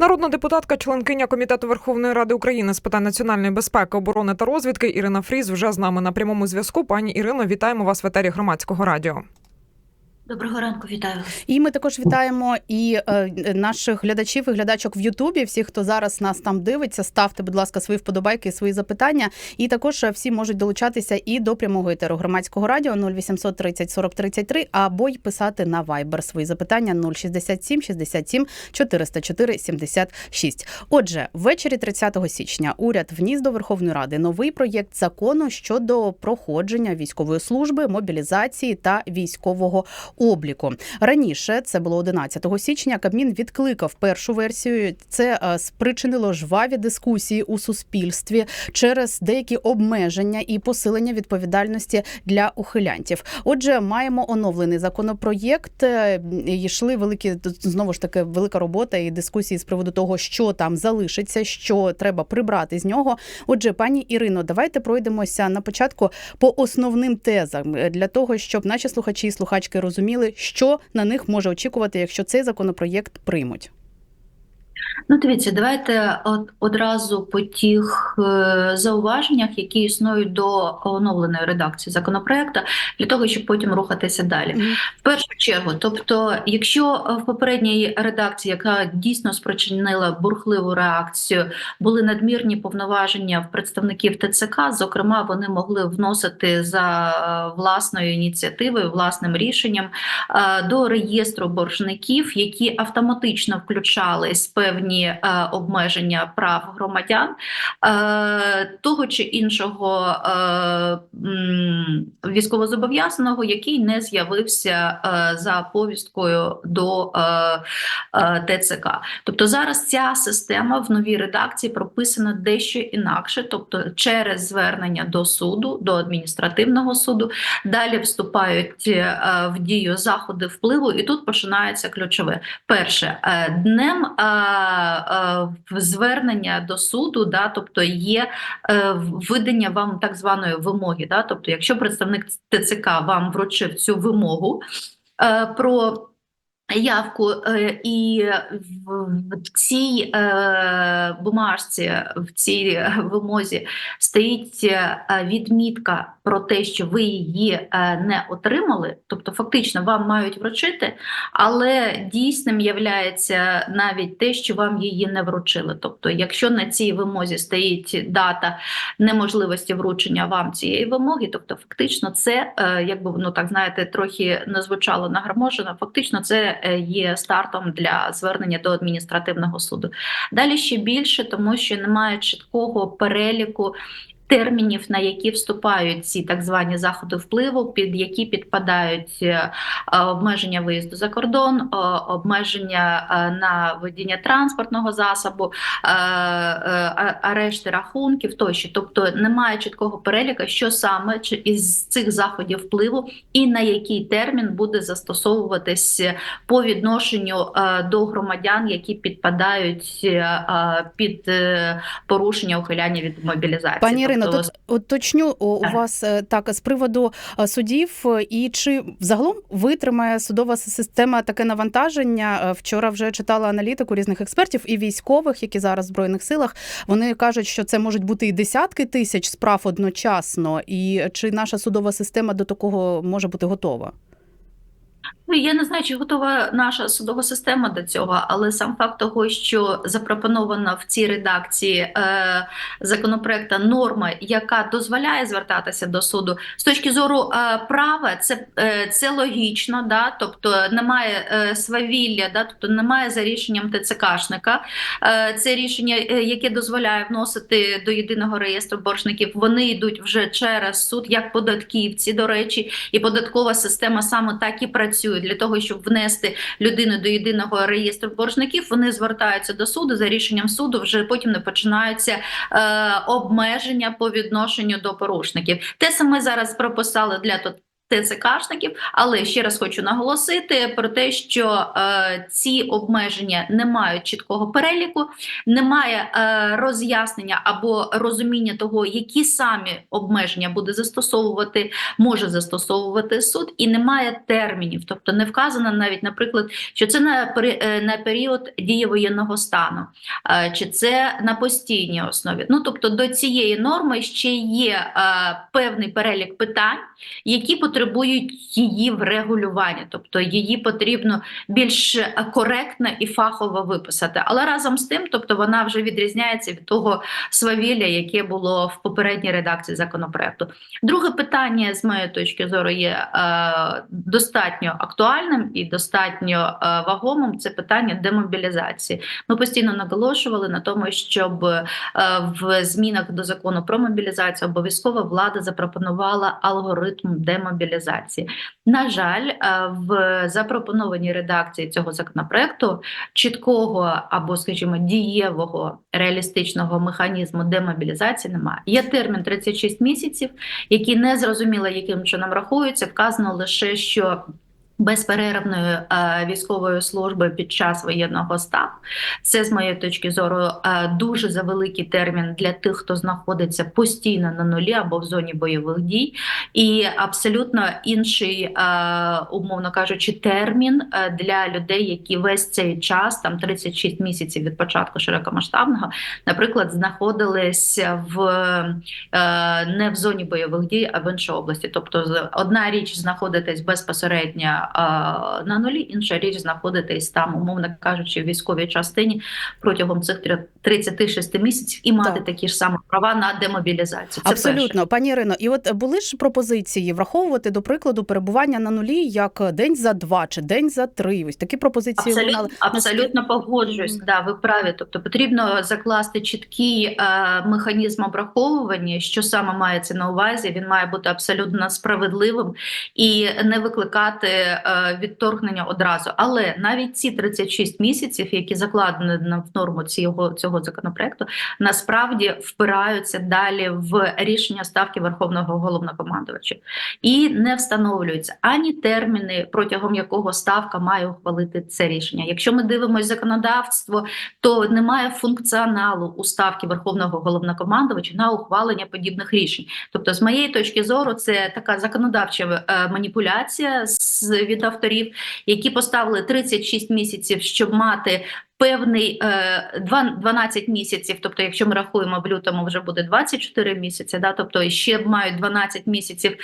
Народна депутатка, членкиня комітету Верховної Ради України з питань національної безпеки, оборони та розвідки Ірина Фріз вже з нами на прямому зв'язку. Пані Ірино, вітаємо вас в етері громадського радіо. Доброго ранку, вітаю. І ми також вітаємо і е, наших глядачів і глядачок в Ютубі. Всіх, хто зараз нас там дивиться, ставте, будь ласка, свої вподобайки, свої запитання. І також е, всі можуть долучатися і до прямого етеру громадського радіо 0800 30 40 33, або й писати на Viber свої запитання 067 67 404 76. Отже, ввечері 30 січня уряд вніс до Верховної Ради новий проєкт закону щодо проходження військової служби, мобілізації та військового обліку. Раніше це було 11 січня. Кабмін відкликав першу версію. Це е, спричинило жваві дискусії у суспільстві через деякі обмеження і посилення відповідальності для ухилянтів. Отже, маємо оновлений законопроєкт. Е, Йшли великі знову ж таки велика робота і дискусії з приводу того, що там залишиться, що треба прибрати з нього. Отже, пані Ірино, давайте пройдемося на початку по основним тезам е, для того, щоб наші слухачі і слухачки розуміли, що на них може очікувати, якщо цей законопроєкт приймуть. Ну, дивіться, давайте от одразу по тих е, зауваженнях, які існують до оновленої редакції законопроекту, для того, щоб потім рухатися далі. В першу чергу, тобто, якщо в попередній редакції, яка дійсно спричинила бурхливу реакцію, були надмірні повноваження в представників ТЦК, зокрема, вони могли вносити за е, власною ініціативою, власним рішенням е, до реєстру боржників, які автоматично включались певні е, обмеження прав громадян е, того чи іншого е, військовозобов'язаного, який не з'явився е, за повісткою до е, е, ТЦК. Тобто зараз ця система в новій редакції прописана дещо інакше, тобто через звернення до суду, до адміністративного суду, далі вступають в дію заходи впливу, і тут починається ключове. Перше, днем звернення до суду, да, тобто є видання вам так званої вимоги. Да, тобто, якщо представник ТЦК вам вручив цю вимогу е, про Явку е, і в, цій е, бумажці, в цій вимозі стоїть відмітка про те, що ви її е, не отримали, тобто фактично вам мають вручити, але дійсним являється навіть те, що вам її не вручили. Тобто, якщо на цій вимозі стоїть дата неможливості вручення вам цієї вимоги, тобто фактично це, е, якби ну так знаєте, трохи не звучало нагроможено, фактично це е, є стартом для звернення до адміністративного суду. Далі ще більше, тому що немає чіткого переліку. Термінів, на які вступають ці так звані заходи впливу, під які підпадають е, обмеження виїзду за кордон, е, обмеження е, на водіння транспортного засобу, е, е, арешти рахунків тощо. Тобто немає чіткого переліка, що саме із цих заходів впливу і на який термін буде застосовуватись по відношенню е, до громадян, які підпадають е, е, під е, порушення ухиляння від мобілізації. Пані Ірино, Тобто, тут уточню у Так. вас е, так з приводу е, судів, е, і чи взагалом витримає судова система таке навантаження? Вчора вже читала аналітику різних експертів і військових, які зараз в збройних силах. Вони кажуть, що це можуть бути і десятки тисяч справ одночасно. І чи наша судова система до такого може бути готова? Ну, я не знаю, чи готова наша судова система до цього, але сам факт того, що запропонована в цій редакції е, законопроекта норма, яка дозволяє звертатися до суду, з точки зору е, права, це, е, це логічно, да? тобто немає е, свавілля, да? тобто немає за рішенням ТЦКшника. Е, це рішення, е, яке дозволяє вносити до єдиного реєстру боржників, вони йдуть вже через суд, як податківці, до речі, і податкова система саме так і працює для того, щоб внести людину до єдиного реєстру боржників. Вони звертаються до суду за рішенням суду. Вже потім не починаються е, обмеження по відношенню до порушників. Те саме зараз прописали для. ТЦКшників, але ще раз хочу наголосити про те, що е, ці обмеження не мають чіткого переліку, немає е, роз'яснення або розуміння того, які самі обмеження буде застосовувати, може застосовувати суд, і немає термінів, тобто не вказано навіть, наприклад, що це на, е, на період дії воєнного стану, е, чи це на постійній основі. Ну тобто до цієї норми ще є е, певний перелік питань, які потребують її врегулювання, тобто її потрібно більш е, коректно і фахово виписати. Але разом з тим, тобто вона вже відрізняється від того свавілля, яке було в попередній редакції законопроекту. Друге питання, з моєї точки зору, є е, достатньо актуальним і достатньо е, вагомим. Це питання демобілізації. Ми постійно наголошували на тому, щоб е, в змінах до закону про мобілізацію обов'язково влада запропонувала алгоритм демобілізації. На жаль, е, в запропонованій редакції цього законопроекту чіткого або, скажімо, дієвого реалістичного механізму демобілізації немає. Є термін 36 місяців, який не зрозуміло, яким чином рахується. Вказано лише, що безперервної е, військової служби під час воєнного стану. Це, з моєї точки зору, е, дуже завеликий термін для тих, хто знаходиться постійно на нулі або в зоні бойових дій, і абсолютно інший, е, умовно кажучи, термін для людей, які весь цей час, там 36 місяців від початку широкомасштабного, наприклад, знаходились в не в зоні бойових дій, а в іншій області. Тобто, одна річ знаходитись безпосередньо на нулі, інша річ знаходитись там, умовно кажучи, в військовій частині протягом цих тря- 36 місяців і мати Так. такі ж самі права на демобілізацію. Це Абсолютно, перше. пані Ірино. І от були ж пропозиції враховувати, до прикладу, перебування на нулі як день за два чи день за три. Ось такі пропозиції Абсолютно, лунали. абсолютно погоджуюсь. Мгм. Да, ви праві. Тобто потрібно закласти чіткий е, механізм обраховування, що саме мається на увазі. Він має бути абсолютно справедливим і не викликати е, відторгнення одразу. Але навіть ці 36 місяців, які закладені в норму цього, цього законопроекту, насправді впираються далі в рішення ставки Верховного головнокомандувача і не встановлюються ані терміни, протягом якого ставка має ухвалити це рішення. Якщо ми дивимося законодавство, то немає функціоналу у ставки Верховного головнокомандувача на ухвалення подібних рішень. Тобто, з моєї точки зору, це така законодавча е, маніпуляція з від авторів, які поставили 36 місяців, щоб мати. Певний е, 12 місяців, тобто, якщо ми рахуємо в лютому, вже буде 24 місяці, да, тобто ще мають 12 місяців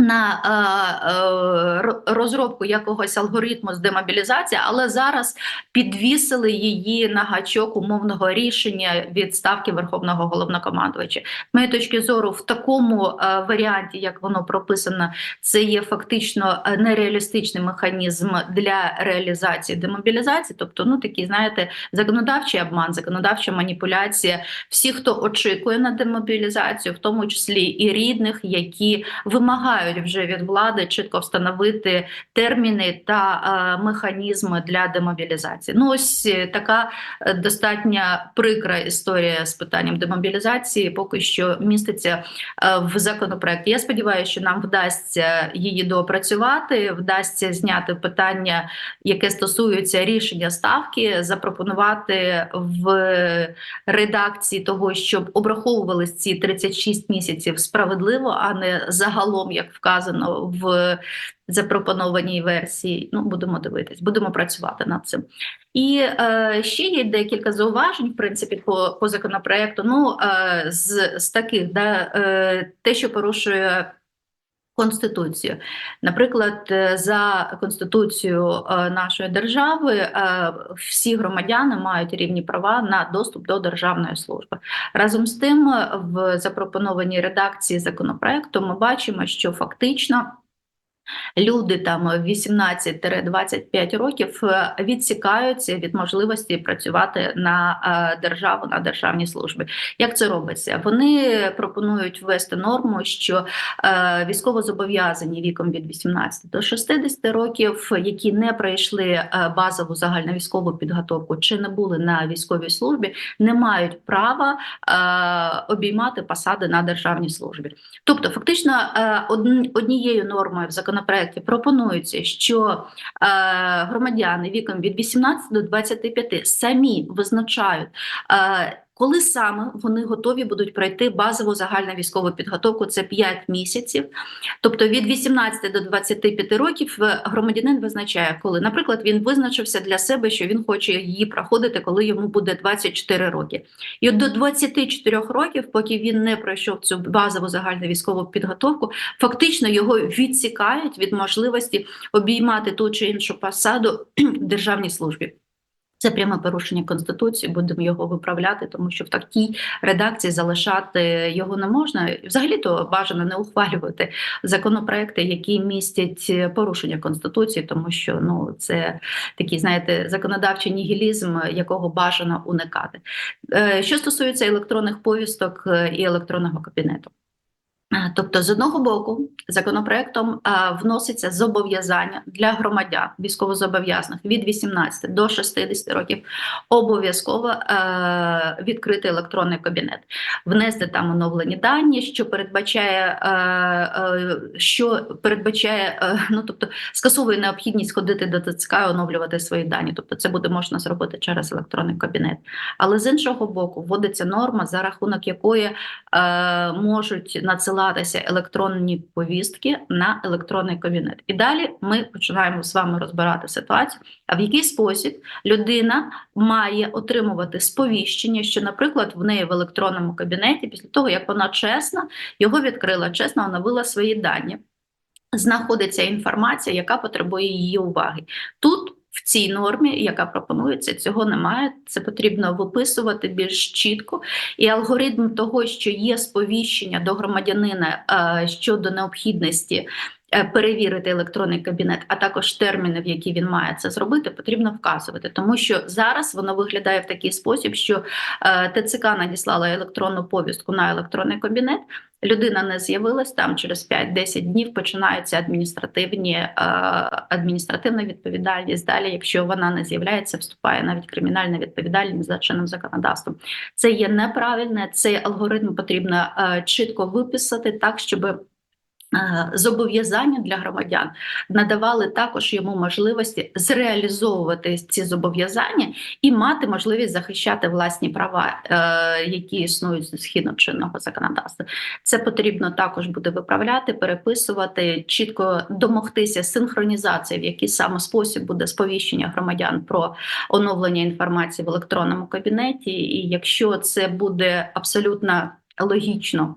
на е, е, розробку якогось алгоритму з демобілізації, але зараз підвісили її на гачок умовного рішення від ставки Верховного головнокомандувача. З моєї точки зору, в такому е, варіанті, як воно прописано, це є фактично нереалістичний механізм для реалізації демобілізації. Тобто, ну такий, знаєте, законодавчий обман, законодавча маніпуляція. Всі, хто очікує на демобілізацію, в тому числі і рідних, які вимагають вже від влади чітко встановити терміни та е, механізми для демобілізації. Ну ось е, така е, достатньо прикра історія з питанням демобілізації, поки що міститься в законопроекті. Я сподіваюся, що нам вдасться її доопрацювати, вдасться зняти питання, яке стосується рішення ставки, запропонувати в редакції того, щоб обраховувались ці 36 місяців справедливо, а не загалом, як вказано в запропонованій версії. Ну, будемо дивитись, будемо працювати над цим. І е, ще є декілька зауважень, в принципі, по, по законопроекту. Ну, е, з, з таких, да, е, те, що порушує. Конституцію, наприклад, е, за конституцією е, нашої держави е, всі громадяни мають рівні права на доступ до державної служби. Разом з тим, в запропонованій редакції законопроекту ми бачимо, що фактично люди там 18-25 років е, відсікаються від можливості працювати на е, державу на державній службі. Як це робиться? Вони пропонують ввести норму, що е, військовозобов'язані віком від 18 до 60 років, які не пройшли базову загальновійськову підготовку чи не були на військовій службі, не мають права обіймати посади на державній службі. Тобто, фактично, однією нормою в законопроекті пропонується, що е, громадяни віком від 18 до 25 самі визначають. Коли саме вони готові будуть пройти базову загальну військову підготовку, це 5 місяців. Тобто від 18 до 25 років е, громадянин визначає, коли, наприклад, він визначився для себе, що він хоче її проходити, коли йому буде 24 роки. І от до 24 років, поки він не пройшов цю базову загальну військову підготовку, фактично його відсікають від можливості обіймати ту чи іншу посаду в державній службі. Це пряме порушення конституції. Будемо його виправляти, тому що в такій редакції залишати його не можна. Взагалі то бажано не ухвалювати законопроекти, які містять порушення конституції, тому що ну це такий, знаєте, законодавчий нігілізм, якого бажано уникати. Е, Що стосується електронних повісток е, і електронного кабінету. Тобто, з одного боку, законопроектом вноситься зобов'язання для громадян військовозобов'язаних від 18 до 60 років обов'язково відкрити електронний кабінет, внести там оновлені дані, що передбачає, що передбачає, ну тобто скасовує необхідність ходити до ТЦК і оновлювати свої дані. Тобто, це буде можна зробити через електронний кабінет. Але з іншого боку, вводиться норма, за рахунок якої можуть надсилатися електронні повістки на електронний кабінет. І далі ми починаємо з вами розбирати ситуацію, а в який спосіб людина має отримувати сповіщення, що, наприклад, в неї в електронному кабінеті, після того як вона чесно його відкрила, чесно оновила свої дані. Знаходиться інформація, яка потребує її уваги. Тут в цій нормі, яка пропонується, цього немає. Це потрібно виписувати більш чітко. І алгоритм того, що є сповіщення до громадянина е, щодо необхідності перевірити електронний кабінет, а також терміни, в які він має це зробити, потрібно вказувати, тому що зараз воно виглядає в такий спосіб, що е, ТЦК надіслала електронну повістку на електронний кабінет. Людина не з'явилась там через 5-10 днів починаються адміністративні е, адміністративна відповідальність. Далі, якщо вона не з'являється, вступає навіть кримінальна відповідальність за чинним законодавством. Це є неправильне. Цей алгоритм потрібно е, чітко виписати так, щоб е, зобов'язання для громадян надавали також йому можливості зреалізовувати ці зобов'язання і мати можливість захищати власні права, е, які існують згідно чинного законодавства. Це потрібно також буде виправляти, переписувати, чітко домогтися синхронізації, в який саме спосіб буде сповіщення громадян про оновлення інформації в електронному кабінеті. І якщо це буде абсолютно логічно.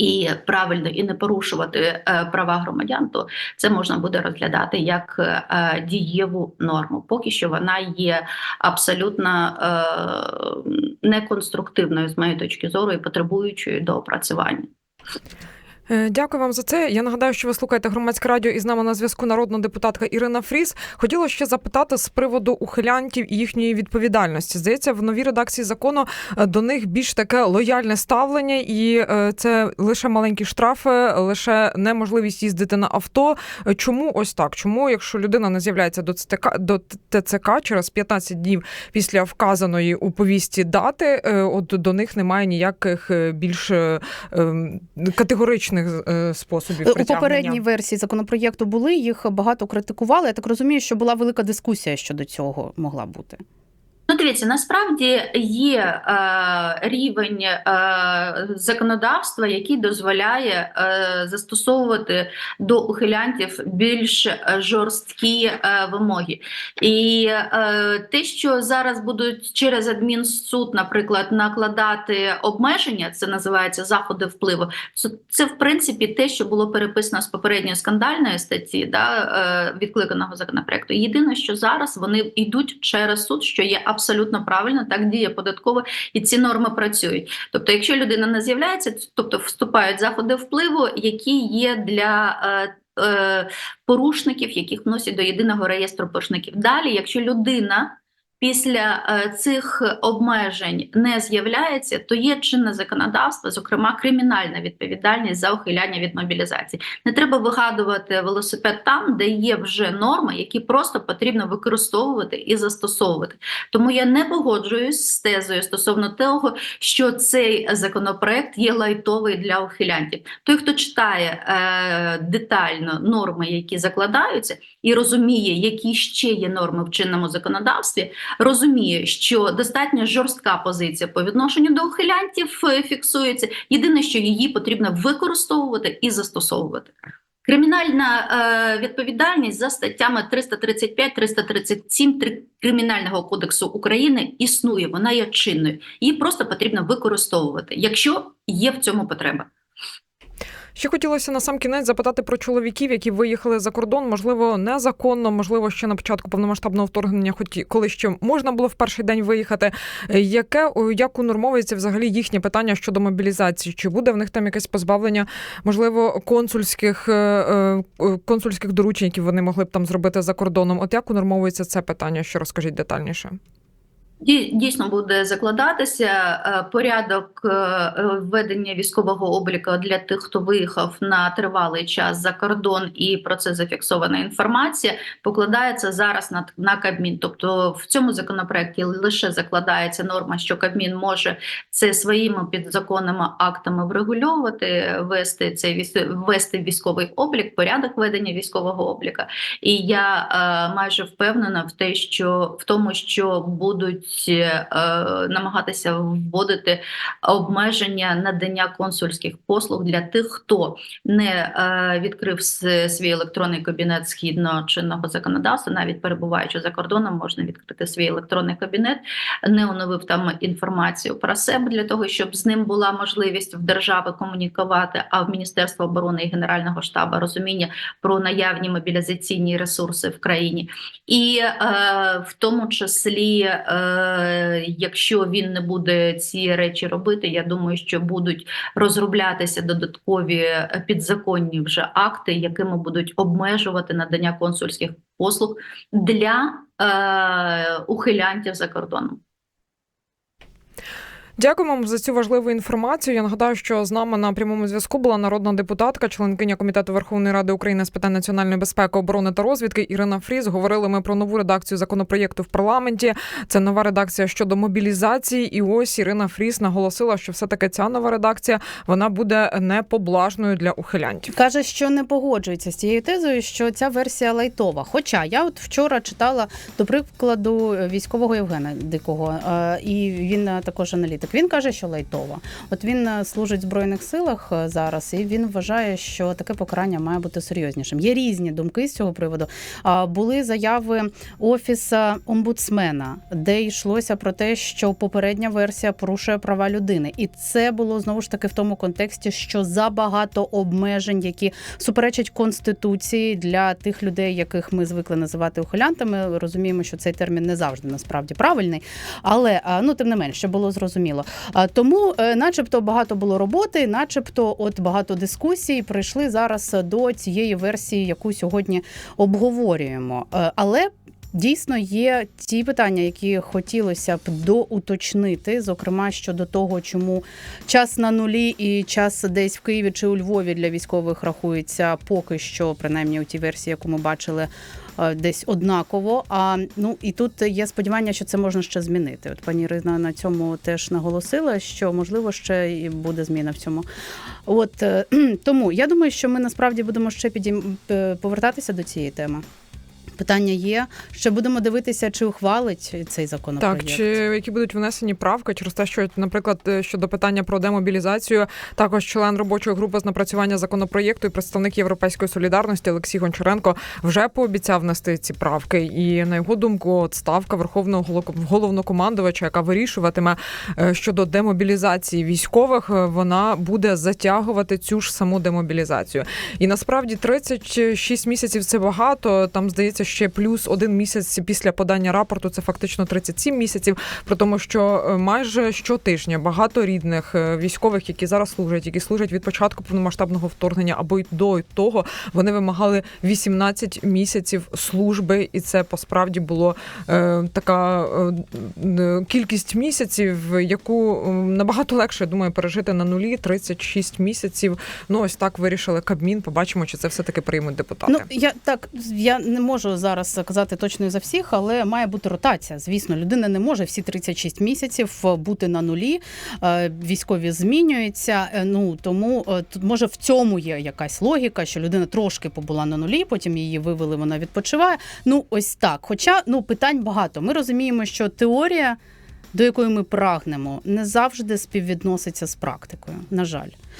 І правильно і не порушувати е, права громадян, то це можна буде розглядати як е, дієву норму. Поки що вона є абсолютно е, неконструктивною з моєї точки зору і потребуючою до опрацювання. Е, Дякую вам за це. Я нагадаю, що ви слухаєте громадське радіо і з нами на зв'язку народна депутатка Ірина Фріз. Хотіла ще запитати з приводу ухилянтів і їхньої відповідальності. Здається, в новій редакції закону е, до них більш таке лояльне ставлення, і е, це лише маленькі штрафи, лише неможливість їздити на авто. Е, Чому ось так? Чому, якщо людина не з'являється до ЦТК до ТЦК через 15 днів після вказаної у повісті дати, е, от до них немає ніяких е, більш е, ем, категоричних е, способів У попередній версії законопроєкту були їх багато критикували. Я так розумію, що була велика дискусія щодо цього могла бути. Ну, дивіться, насправді є е, рівень е, законодавства, який дозволяє е, застосовувати до ухилянтів більш жорсткі е, вимоги. І е, те, що зараз будуть через адмінсуд, наприклад, накладати обмеження, це називається заходи впливу. Це в принципі те, що було переписано з попередньої скандальної статті, да, е, відкликаного законопроекту. Єдине, що зараз вони йдуть через суд, що є абсолютно правильно, так діє податково, і ці норми працюють. Тобто, якщо людина не з'являється, тобто вступають заходи впливу, які є для е, е, порушників, яких вносять до єдиного реєстру порушників. Далі, якщо людина після е, цих обмежень не з'являється, то є чинне законодавство, зокрема кримінальна відповідальність за ухиляння від мобілізації. Не треба вигадувати велосипед там, де є вже норми, які просто потрібно використовувати і застосовувати. Тому я не погоджуюсь з тезою стосовно того, що цей законопроект є лайтовий для ухилянтів. Той, хто читає е, детально норми, які закладаються, і розуміє, які ще є норми в чинному законодавстві, розуміє, що достатньо жорстка позиція по відношенню до ухилянтів е, фіксується. Єдине, що її потрібно використовувати і застосовувати. Кримінальна е, відповідальність за статтями 335-337 Три- Кримінального кодексу України існує, вона є чинною. Її просто потрібно використовувати, якщо є в цьому потреба. Ще хотілося на сам кінець запитати про чоловіків, які виїхали за кордон, можливо, незаконно, можливо, ще на початку повномасштабного вторгнення, хоч коли ще можна було в перший день виїхати. Е, Яке як унормовується взагалі їхнє питання щодо мобілізації? Чи буде в них там якесь позбавлення, можливо, консульських е, е, консульських доручень, які вони могли б там зробити за кордоном? От як унормовується це питання? Що розкажіть детальніше? Дій- Дійсно буде закладатися е, порядок е, е, введення військового обліку для тих, хто виїхав на тривалий час за кордон, і про це зафіксована інформація. Покладається зараз на, на Кабмін. Тобто в цьому законопроекті лише закладається норма, що Кабмін може це своїми підзаконними актами врегульовувати, вести цей ввести військовий облік, порядок ведення військового обліка. І я е, майже впевнена в те, що в тому, що будуть е, намагатися вводити обмеження надання консульських послуг для тих, хто не е, відкрив свій електронний кабінет згідно чинного законодавства, навіть перебуваючи за кордоном, можна відкрити свій електронний кабінет, не оновив там інформацію про себе для того, щоб з ним була можливість в держави комунікувати. А в Міністерства оборони і Генерального штабу розуміння про наявні мобілізаційні ресурси в країні, і е, в тому числі, е, якщо він не буде ці речі робити, я думаю, що будуть розроблятися додаткові підзаконні вже акти, якими будуть обмежувати надання консульських послуг для е, ухилянтів за кордоном. Дякуємо вам за цю важливу інформацію. Я нагадаю, що з нами на прямому зв'язку була народна депутатка, членкиня комітету Верховної Ради України з питань національної безпеки, оборони та розвідки Ірина Фріз. Говорили ми про нову редакцію законопроєкту в парламенті. Це нова редакція щодо мобілізації. І ось Ірина Фріз наголосила, що все таки ця нова редакція вона буде непоблажною для ухилянтів. Каже, що не погоджується з цією тезою, що ця версія лайтова. Хоча я от вчора читала до прикладу військового Євгена Дикого, е, і він також аналітик. Він каже, що лайтова. От він е, служить в збройних силах е, зараз, і він вважає, що таке покарання має бути серйознішим. Є різні думки з цього приводу. Були заяви офіса омбудсмена, де йшлося про те, що попередня версія порушує права людини, і це було знову ж таки в тому контексті, що забагато обмежень, які суперечать конституції для тих людей, яких ми звикли називати ухилянтами. Розуміємо, що цей термін не завжди насправді правильний, але ну тим не менш, щоб було зрозуміло. А, Тому, е, начебто, багато було роботи, начебто, от багато дискусій прийшли зараз до цієї версії, яку сьогодні обговорюємо. Е, Але Дійсно, є ті питання, які хотілося б доуточнити, зокрема щодо того, чому час на нулі і час десь в Києві чи у Львові для військових рахується поки що, принаймні у тій версії, яку ми бачили, десь однаково. А ну і тут є сподівання, що це можна ще змінити. От пані Ірина на цьому теж наголосила, що можливо ще і буде зміна в цьому. От е, тому я думаю, що ми насправді будемо ще підійм... е, повертатися до цієї теми. Питання є. Ще будемо дивитися, чи ухвалить цей законопроект. Так, чи які будуть внесені правки через те, що, наприклад, е, щодо питання про демобілізацію, також член робочої групи з напрацювання законопроєкту і представник Європейської солідарності Олексій Гончаренко вже пообіцяв внести ці правки. І на його думку, от ставка верховного голо- головнокомандувача, яка вирішуватиме е, щодо демобілізації військових, е, вона буде затягувати цю ж саму демобілізацію. І насправді 36 місяців це багато. Там здається, ще плюс один місяць після подання рапорту. Це фактично 37 місяців. При тому, що е, майже щотижня багато рідних е, військових, які зараз служать, які служать від початку повномасштабного вторгнення або й до того, вони вимагали 18 місяців служби, і це посправді було е, така е, кількість місяців, яку е, набагато легше, думаю, пережити на нулі 36 місяців. Ну ось так вирішили Кабмін. Побачимо, чи це все таки приймуть депутати. Ну я так я не можу зараз казати точно за всіх, але має бути ротація. Звісно, людина не може всі 36 місяців е, бути на нулі. Е, Військові змінюються. Е, Ну тому тут може в цьому є якась логіка, що людина трошки побула на нулі, потім її вивели, вона відпочиває. Ну ось так. Хоча ну питань багато. Ми розуміємо, що теорія. До якої ми прагнемо, не завжди співвідноситься з практикою. На жаль,